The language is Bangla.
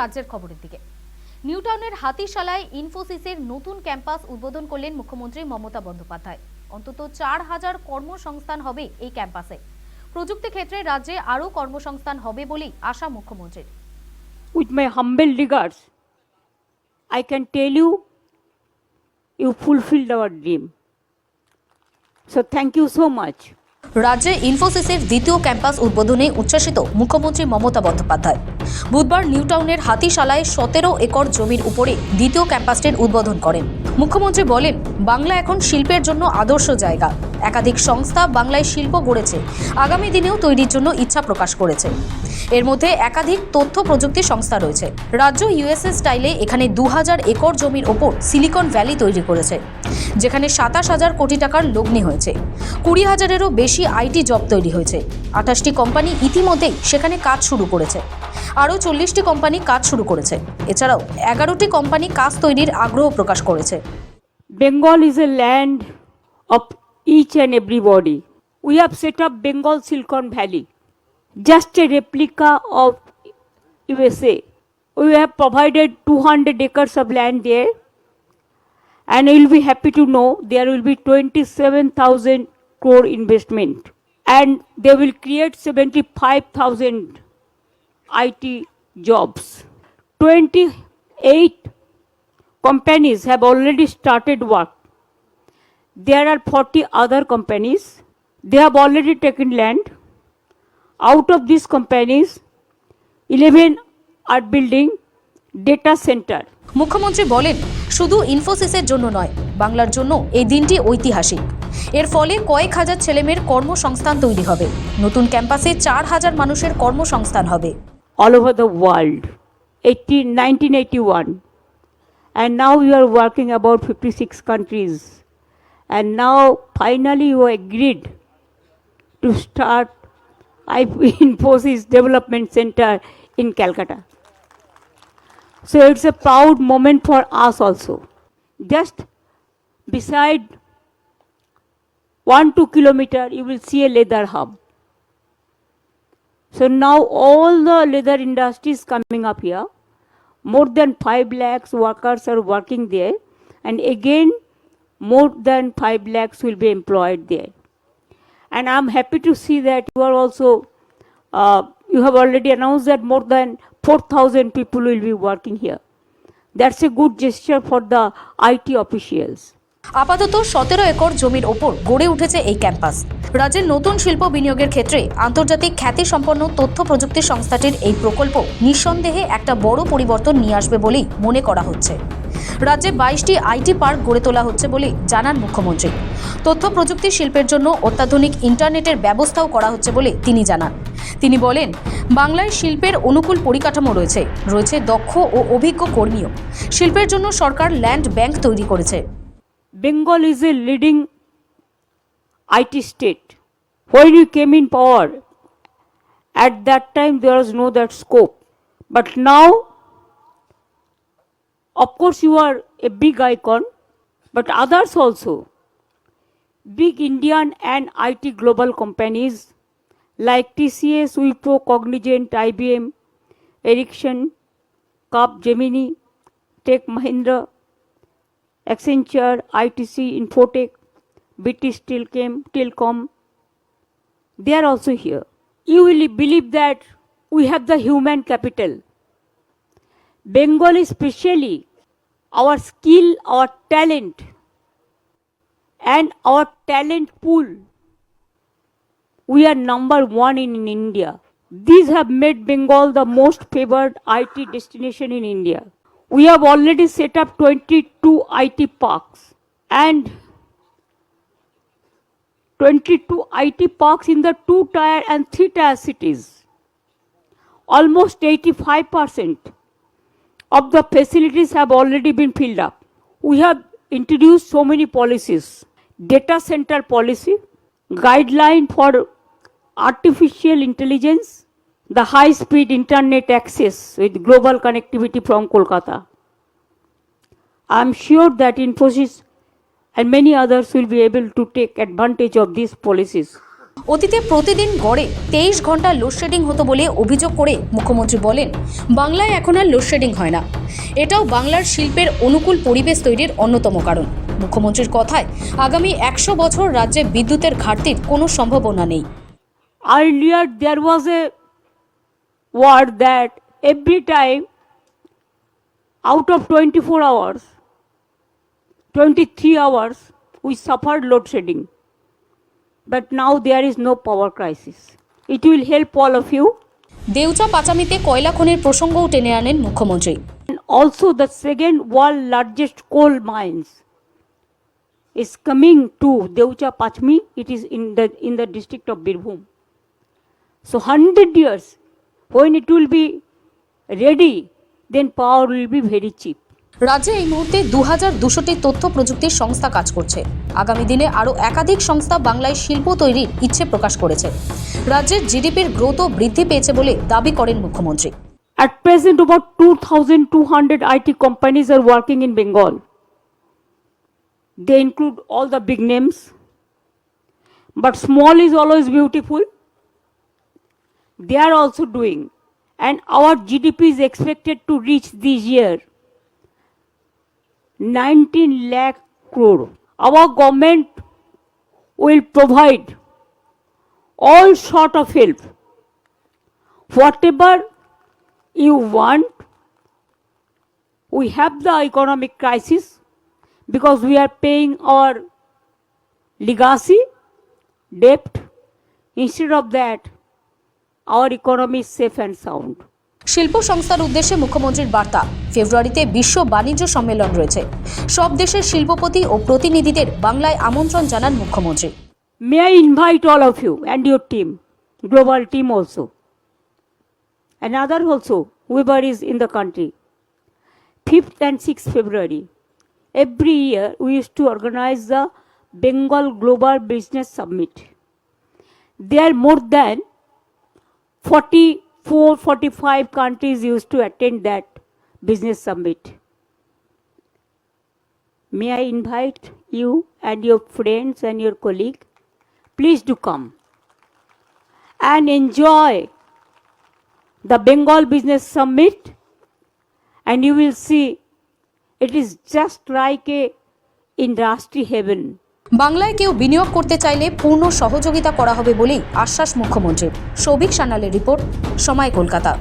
রাজ্যের খবরের দিকে। নিউটাউনের হাতিশালায় ইনফোসিসের নতুন ক্যাম্পাস উদ্বোধন করলেন মুখ্যমন্ত্রী মমতা বন্দ্যোপাধ্যায়। অন্তত চার হাজার কর্মসংস্থান হবে এই ক্যাম্পাসে। প্রযুক্তি ক্ষেত্রে রাজ্যে আরও কর্মসংস্থান হবে বলেই আশা মুখ্যমন্ত্রীর। With my humble regards, I can tell you you fulfilled our dream. So thank you so much. রাজ্যে ইনফোসিসের দ্বিতীয় ক্যাম্পাস উদ্বোধনে উচ্ছ্বাসিত মুখ্যমন্ত্রী মমতা বন্দ্যোপাধ্যায়। বুধবার নিউটাউনের হাতিশালায় সতেরো একর জমির উপরে দ্বিতীয় ক্যাম্পাসটির উদ্বোধন করেন। মুখ্যমন্ত্রী বলেন, বাংলা এখন শিল্পের জন্য আদর্শ জায়গা। একাধিক সংস্থা বাংলায় শিল্প গড়েছে। আগামী দিনেও তৈরির জন্য ইচ্ছা প্রকাশ করেছে। এর মধ্যে একাধিক তথ্য প্রযুক্তি সংস্থা রয়েছে। রাজ্য ইউএসএ স্টাইলে এখানে দু হাজার একর জমির ওপর সিলিকন ভ্যালি তৈরি করেছে, যেখানে সাতাশ হাজার কোটি টাকার লগ্নি হয়েছে। কুড়ি হাজারেরও বেশি আইটি জব তৈরি হয়েছে। আঠাশটি কোম্পানি ইতিমধ্যেই সেখানে কাজ শুরু করেছে। আরও চল্লিশটি কোম্পানি কাজ শুরু করেছে। এছাড়াও এগারোটি কোম্পানি কাজ তৈরির আগ্রহ প্রকাশ করেছে। Bengal is a land of each and everybody we have set up Bengal silicon valley just a replica of USA we have provided two hundred acres of land দিয়ে and will be happy to know there will be twenty seven thousand crore investment and they will create seventy five thousand IT jobs. 28 companies have already started work. There are 40 other companies. They have already taken land. Out of these companies, 11 are building data center. মুখ্যমন্ত্রী বলেন শুধু ইনফোসিসের জন্য নয় বাংলার জন্য এই দিনটি ঐতিহাসিক এর ফলে কয়েক হাজার ছেলেমেয়ের কর্মসংস্থান তৈরি হবে নতুন ক্যাম্পাসে চার হাজার মানুষের কর্মসংস্থান হবে all over the world. 18, 1981. And now we are working about 56 countries. And now finally you agreed to start Infosys Development Center in Calcutta. So it's a proud moment for us also. Just beside one, two kilometer, you will see a leather hub. So now all the leather industry is coming up here. More than 5 lakhs workers are working there, and again, more than 5 lakhs will be employed there. And I'm happy to see that you are also, uh, you have already announced that more than 4,000 people will be working here. That's a good gesture for the IT officials. আপাতত সতেরো একর জমির ওপর গড়ে উঠেছে এই ক্যাম্পাস। রাজ্যের নতুন শিল্প বিনিয়োগের ক্ষেত্রে আন্তর্জাতিক খ্যাতি সম্পন্ন তথ্য প্রযুক্তি সংস্থাটির এই প্রকল্প নিঃসন্দেহে একটা বড় পরিবর্তন নিয়ে আসবে বলেই মনে করা হচ্ছে। রাজ্যে বাইশটি আইটি পার্ক গড়ে তোলা হচ্ছে বলে জানান মুখ্যমন্ত্রী। তথ্য প্রযুক্তি শিল্পের জন্য অত্যাধুনিক ইন্টারনেটের ব্যবস্থাও করা হচ্ছে বলে তিনি জানান। তিনি বলেন, বাংলায় শিল্পের অনুকূল পরিকাঠামো রয়েছে রয়েছে দক্ষ ও অভিজ্ঞ কর্মীও। শিল্পের জন্য সরকার ল্যান্ড ব্যাংক তৈরি করেছে। Bengal is a leading IT state. When you came in power, at that time there was no that scope. But now, of course, you are a big icon, but others also. Big Indian and IT global companies like TCS, Wipro, Cognizant, IBM, Ericsson, Cap Gemini, Tech Mahindra, Accenture, ITC, Infotech, BT Steelcam, Telcom, they are also here. You will believe that we have the human capital. Bengal especially, our skill, our talent, and our talent pool. We are number one in India. These have made Bengal the most favored IT destination in India. We have already set up 22 IT parks and 22 IT parks in the two tier and three tier cities. Almost 85% of the facilities have already been filled up. We have introduced so many policies data center policy, guideline for artificial intelligence, the high speed internet access with global connectivity from Kolkata. I am sure that Infosys and many others will be able to take advantage of these policies. অতীতে প্রতিদিন গড়ে তেইশ ঘণ্টা লোডশেডিং হতো বলে অভিযোগ করে মুখ্যমন্ত্রী বলেন বাংলায় এখন আর লোডশেডিং হয় না এটাও বাংলার শিল্পের অনুকূল পরিবেশ তৈরির অন্যতম কারণ মুখ্যমন্ত্রীর কথায় আগামী একশো বছর রাজ্যে বিদ্যুতের ঘাটতির কোনো সম্ভাবনা নেই earlier there was a word that every time out of 24 hours, 23 hours, we suffered load shedding. But now there is no power crisis. It will help all of you. Deocha পাচামিতে কয়লা খনির প্রসঙ্গও টেনে আনেন মুখ্যমন্ত্রী And also, the second world largest coal mines is coming to Deucha Pachmi. It is in the in the district of Birbhum. So, hundred years, when it will be ready then power will be very cheap. রাজ্যে এই মুহূর্তে দু হাজার দুশোটি তথ্য প্রযুক্তির সংস্থা কাজ করছে। আগামী দিনে আরও একাধিক সংস্থা বাংলায় শিল্প তৈরির ইচ্ছে প্রকাশ করেছে। রাজ্যের জিডিপির গ্রোথ বৃদ্ধি পেয়েছে বলে দাবি করেন মুখ্যমন্ত্রী। At present over two thousand two hundred IT companies are working in Bengal they include all the big names but small is always beautiful They are also doing, and our GDP is expected to reach this year 19 lakh crore. Our government will provide all sort of help. Whatever you want. We have the economic crisis because we are paying our legacy debt. Instead of that, our economy safe and sound শিল্প সংস্থার উদ্দেশ্যে মুখ্যমন্ত্রীর বার্তা। ফেব্রুয়ারিতে বিশ্ব বাণিজ্য সম্মেলন রয়েছে। সব দেশের শিল্পপতি ও প্রতিনিধিদের বাংলায় আমন্ত্রণ জানান মুখ্যমন্ত্রী। May I invite all of you and your team global team also and other also we are is in the country fifth and six February every year we use to organise the Bengal global business summit they are more than 44, 45 countries used to attend that business summit. May I invite you and your friends and your colleague? Please do come and enjoy the Bengal Business Summit, and you will see it is just like a industry heaven. বাংলায় কেউ বিনিয়োগ করতে চাইলে পূর্ণ সহযোগিতা করা হবে বলেই আশ্বাস মুখ্যমন্ত্রীর। সৌভিক সান্যালের রিপোর্ট, সময় কলকাতা।